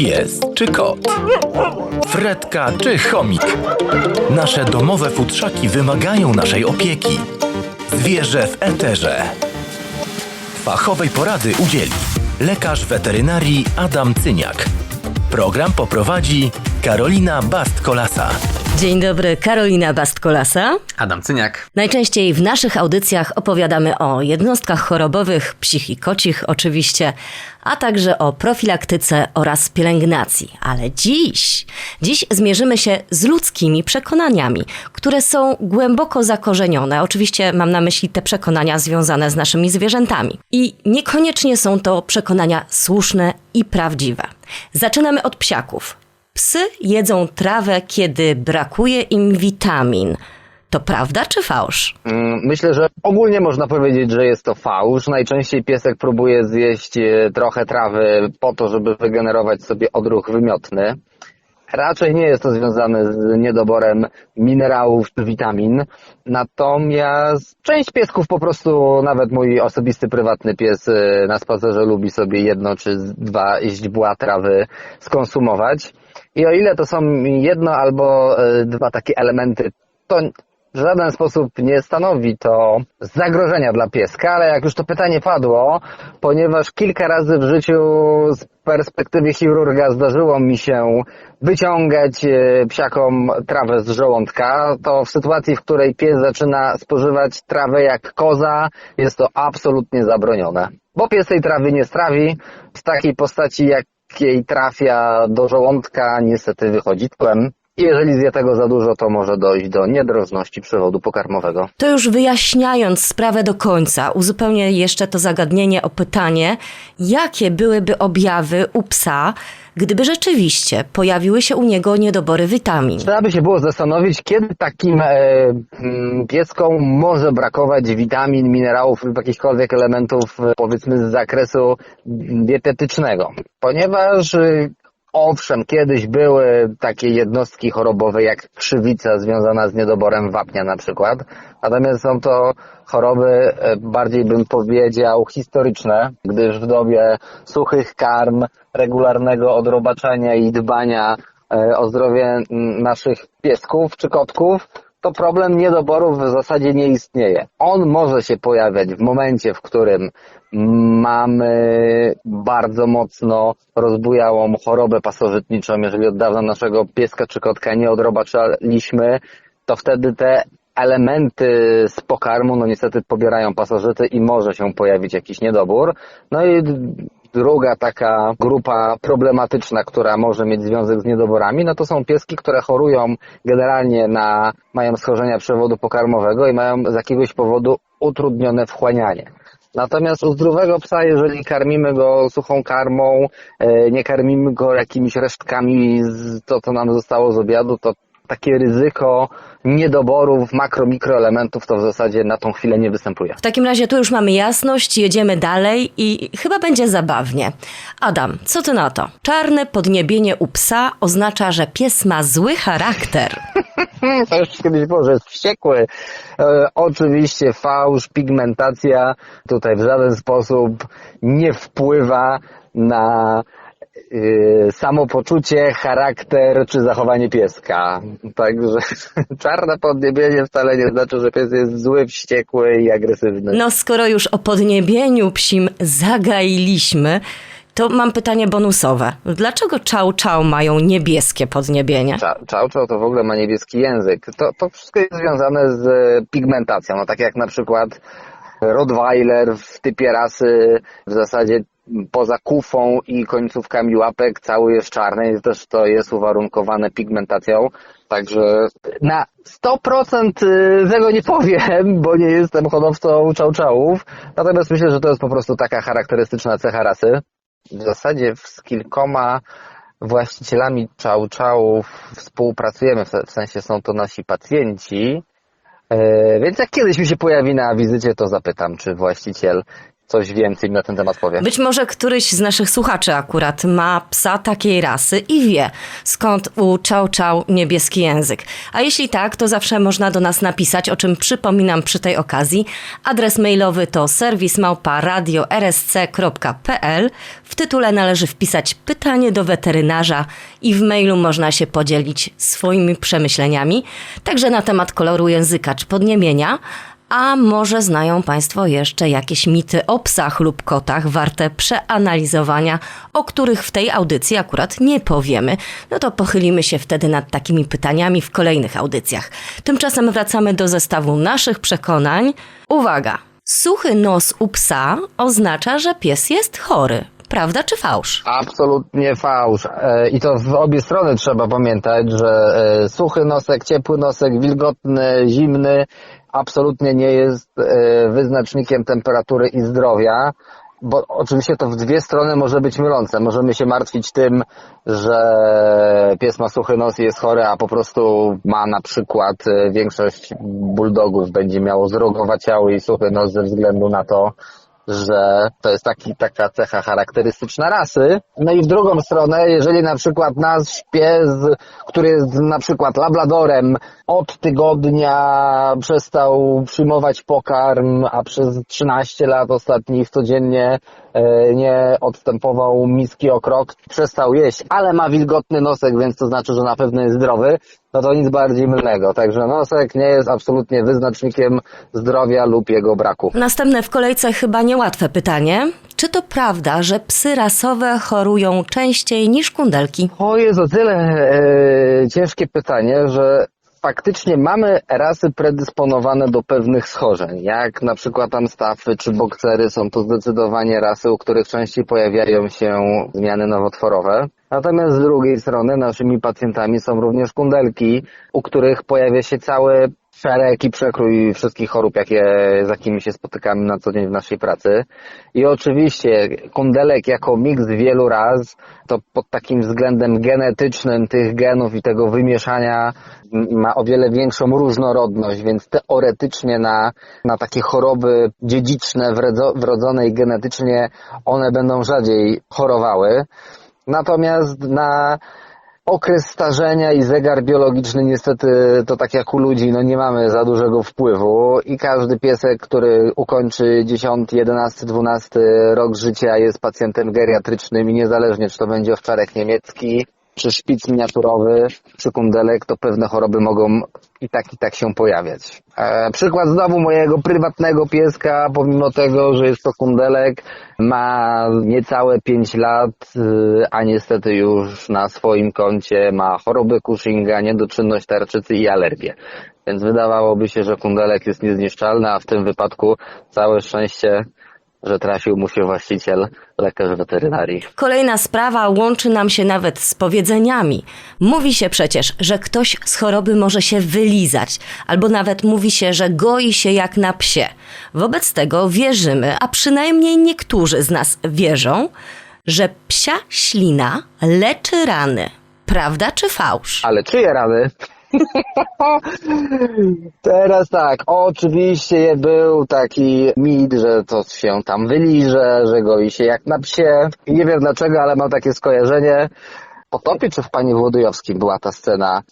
Pies czy kot? Fredka czy chomik? Nasze domowe futrzaki wymagają naszej opieki. Zwierzę w eterze. Fachowej porady udzieli lekarz weterynarii Adam Cyniak. Program poprowadzi Karolina Bast-Kolasa. Dzień dobry, Karolina Bastkolasa. Adam Cyniak. Najczęściej w naszych audycjach opowiadamy o jednostkach chorobowych, psich i kocich oczywiście, a także o profilaktyce oraz pielęgnacji. Ale dziś, dziś zmierzymy się z ludzkimi przekonaniami, które są głęboko zakorzenione. Oczywiście mam na myśli te przekonania związane z naszymi zwierzętami. I niekoniecznie są to przekonania słuszne i prawdziwe. Zaczynamy od psiaków. Psy jedzą trawę, kiedy brakuje im witamin. To prawda czy fałsz? Mm, Myślę, że ogólnie można powiedzieć, że jest to fałsz. Najczęściej piesek próbuje zjeść e, trochę trawy po to, żeby wygenerować sobie odruch wymiotny. Raczej nie jest to związane z niedoborem minerałów czy witamin. Natomiast część piesków po prostu, nawet mój osobisty, prywatny pies e, na spacerze lubi sobie jedno czy dwa źdźbła trawy skonsumować. I o ile to są jedno albo e, dwa takie elementy, to w żaden sposób nie stanowi to zagrożenia dla pieska, ale jak już to pytanie padło, ponieważ kilka razy w życiu z perspektywy chirurga zdarzyło mi się wyciągać e, psiakom trawę z żołądka, to w sytuacji, w której pies zaczyna spożywać trawę jak koza, jest to absolutnie zabronione. Bo pies tej trawy nie strawi w takiej postaci, jakiej trafia do żołądka, niestety wychodzi tłem. Jeżeli zje tego za dużo, to może dojść do niedrożności przewodu pokarmowego. To już wyjaśniając sprawę do końca, uzupełnię jeszcze to zagadnienie o pytanie, jakie byłyby objawy u psa, gdyby rzeczywiście pojawiły się u niego niedobory witamin. Trzeba by się było zastanowić, kiedy takim e, mm, pieskom może brakować witamin, minerałów lub jakichkolwiek elementów, e, powiedzmy, z zakresu dietetycznego. Ponieważ e, Owszem, kiedyś były takie jednostki chorobowe jak krzywica związana z niedoborem wapnia na przykład, natomiast są to choroby e, bardziej bym powiedział historyczne, gdyż w dobie suchych karm, regularnego odrobaczenia i dbania e, o zdrowie naszych piesków czy kotków, to problem niedoborów w zasadzie nie istnieje. On może się pojawiać w momencie, w którym mamy bardzo mocno rozbujałą chorobę pasożytniczą. Jeżeli od dawna naszego pieska czy kotka nie odrobaczaliśmy, to wtedy te elementy z pokarmu, no niestety pobierają pasożyty i może się pojawić jakiś niedobór. No i druga taka grupa problematyczna, która może mieć związek z niedoborami, no to są pieski, które chorują generalnie na, mają schorzenia przewodu pokarmowego i mają z jakiegoś powodu utrudnione wchłanianie. Natomiast u zdrowego psa, jeżeli karmimy go suchą karmą, e, nie karmimy go jakimiś resztkami to, co nam zostało z obiadu, to takie ryzyko niedoborów makro, mikroelementów to w zasadzie na tą chwilę nie występuje. W takim razie tu już mamy jasność, jedziemy dalej i chyba będzie zabawnie. Adam, co ty na to? Czarne podniebienie u psa oznacza, że pies ma zły charakter. To już kiedyś było, że jest wściekły. E, oczywiście fałsz, pigmentacja tutaj w żaden sposób nie wpływa na samopoczucie, charakter czy zachowanie pieska. Także czarne podniebienie wcale nie znaczy, że pies jest zły, wściekły i agresywny. No skoro już o podniebieniu psim zagailiśmy, to mam pytanie bonusowe. Dlaczego czał czał mają niebieskie podniebienie? Cza- Czał czał to w ogóle ma niebieski język. To, to wszystko jest związane z pigmentacją. No tak jak na przykład Rottweiler w typie rasy w zasadzie poza kufą i końcówkami łapek cały jest czarny też to jest uwarunkowane pigmentacją. Także na 100% tego nie powiem, bo nie jestem hodowcą czałczałów. Natomiast myślę, że to jest po prostu taka charakterystyczna cecha rasy. W zasadzie z kilkoma właścicielami czałczałów współpracujemy, w sensie są to nasi pacjenci. E, Więc jak kiedyś mi się pojawi na wizycie, to zapytam, czy właściciel coś więcej na ten temat powie. Być może któryś z naszych słuchaczy akurat ma psa takiej rasy i wie, skąd u Czał Czał niebieski język. A jeśli tak, to zawsze można do nas napisać, o czym przypominam przy tej okazji. Adres mailowy to serwismałpa.radio.rsc.pl. W tytule należy wpisać pytanie do weterynarza i w mailu można się podzielić swoimi przemyśleniami, także na temat koloru języka czy podniemienia. A może znają Państwo jeszcze jakieś mity o psach lub kotach warte przeanalizowania, o których w tej audycji akurat nie powiemy? No to pochylimy się wtedy nad takimi pytaniami w kolejnych audycjach. Tymczasem wracamy do zestawu naszych przekonań. Uwaga! Suchy nos u psa oznacza, że pies jest chory. Prawda czy fałsz? Absolutnie fałsz. E, I to w obie strony trzeba pamiętać, że e, suchy nosek, ciepły nosek, wilgotny, zimny absolutnie nie jest e, wyznacznikiem temperatury i zdrowia. Bo oczywiście to w dwie strony może być mylące. Możemy się martwić tym, że pies ma suchy nos i jest chory, a po prostu ma na przykład e, większość bulldogów będzie miało zrogowaciały i suchy nos ze względu na to, że to jest taki, taka cecha charakterystyczna rasy. No i w drugą stronę, jeżeli na przykład nasz pies, który jest na przykład labradorem, od tygodnia przestał przyjmować pokarm, a przez 13 lat ostatnich codziennie e, nie odstępował miski o krok, przestał jeść, ale ma wilgotny nosek, więc to znaczy, że na pewno jest zdrowy, no to nic bardziej mylnego. Także nosek nie jest absolutnie wyznacznikiem zdrowia lub jego braku. Następne w kolejce chyba niełatwe pytanie. Czy to prawda, że psy rasowe chorują częściej niż kundelki? To jest o tyle e, ciężkie pytanie, że faktycznie mamy rasy predysponowane do pewnych schorzeń, jak na przykład amstafy czy boksery są to zdecydowanie rasy, u których częściej pojawiają się zmiany nowotworowe. Natomiast z drugiej strony naszymi pacjentami są również kundelki, u których pojawia się cały szereg przekrój wszystkich chorób, jakie, z jakimi się spotykamy na co dzień w naszej pracy. I oczywiście kundelek jako miks wielu raz, to pod takim względem genetycznym tych genów i tego wymieszania ma o wiele większą różnorodność, więc teoretycznie na, na takie choroby dziedziczne, wrodzone i genetycznie one będą rzadziej chorowały. Natomiast na okres starzenia i zegar biologiczny niestety to tak jak u ludzi, no nie mamy za dużego wpływu i każdy piesek, który ukończy 10, 11, 12 rok życia jest pacjentem geriatrycznym i niezależnie czy to będzie owczarek niemiecki, czy szpic miniaturowy, czy kundelek, to pewne choroby mogą i tak i tak się pojawiać. E, przykład znowu mojego prywatnego pieska, pomimo tego, że jest to kundelek, ma niecałe 5 lat, y, a niestety już na swoim koncie ma choroby Cushinga, niedoczynność tarczycy i alergię. Więc wydawałoby się, że kundelek jest niezniszczalny, a w tym wypadku całe szczęście, że trafił mu się właściciel, lekarz weterynarii. Kolejna sprawa łączy nam się nawet z powiedzeniami. Mówi się przecież, że ktoś z choroby może się wylizać, albo nawet mówi się, że goi się jak na psie. Wobec tego wierzymy, a przynajmniej niektórzy z nas wierzą, że psia ślina leczy rany. Prawda czy fałsz? Ale czyje rany? Teraz tak, oczywiście był taki mit, że to się tam wyliże, że goi się jak na psie. Nie wiem dlaczego, ale mam takie skojarzenie. Potopie czy w Panie Włodyjowskim była ta scena?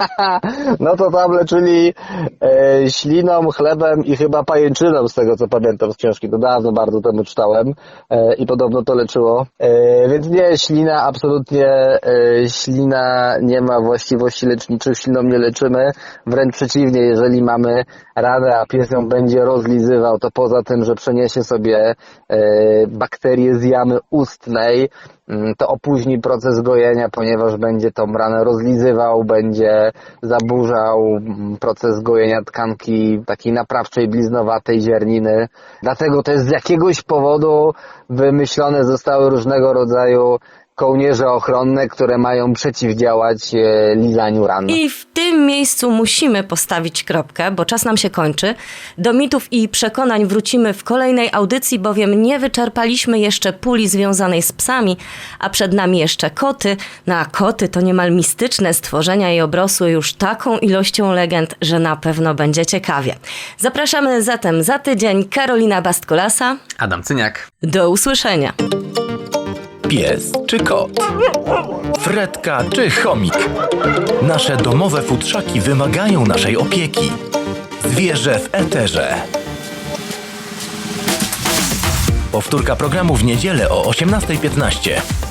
no to tam leczyli e, śliną, chlebem i chyba pajęczyną, z tego co pamiętam z książki. To dawno bardzo temu czytałem e, i podobno to leczyło. E, więc nie, ślina absolutnie, e, ślina nie ma właściwości leczniczych, śliną nie leczymy. Wręcz przeciwnie, jeżeli mamy ranę, a pies ją będzie rozlizywał, to poza tym, że przeniesie sobie e, bakterie z jamy ustnej, to opóźni proces gojenia, ponieważ będzie tą ranę rozlizywał, będzie zaburzał mm, proces gojenia tkanki takiej naprawczej, bliznowatej zierniny. Dlatego to jest z jakiegoś powodu wymyślone zostały różnego rodzaju kołnierze ochronne, które mają przeciwdziałać e, lizaniu ran. I w tym miejscu musimy postawić kropkę, bo czas nam się kończy. Do mitów i przekonań wrócimy w kolejnej audycji, bowiem nie wyczerpaliśmy jeszcze puli związanej z psami, a przed nami jeszcze koty. No a koty to niemal mistyczne stworzenia i obrosły już taką ilością legend, że na pewno będzie ciekawie. Zapraszamy zatem za tydzień Karolina Bastkolasa. Adam Cyniak. Do usłyszenia. Pies czy kot? Fredka czy chomik? Nasze domowe futrzaki wymagają naszej opieki. Zwierzę w eterze. Powtórka programu w niedzielę o 18.15.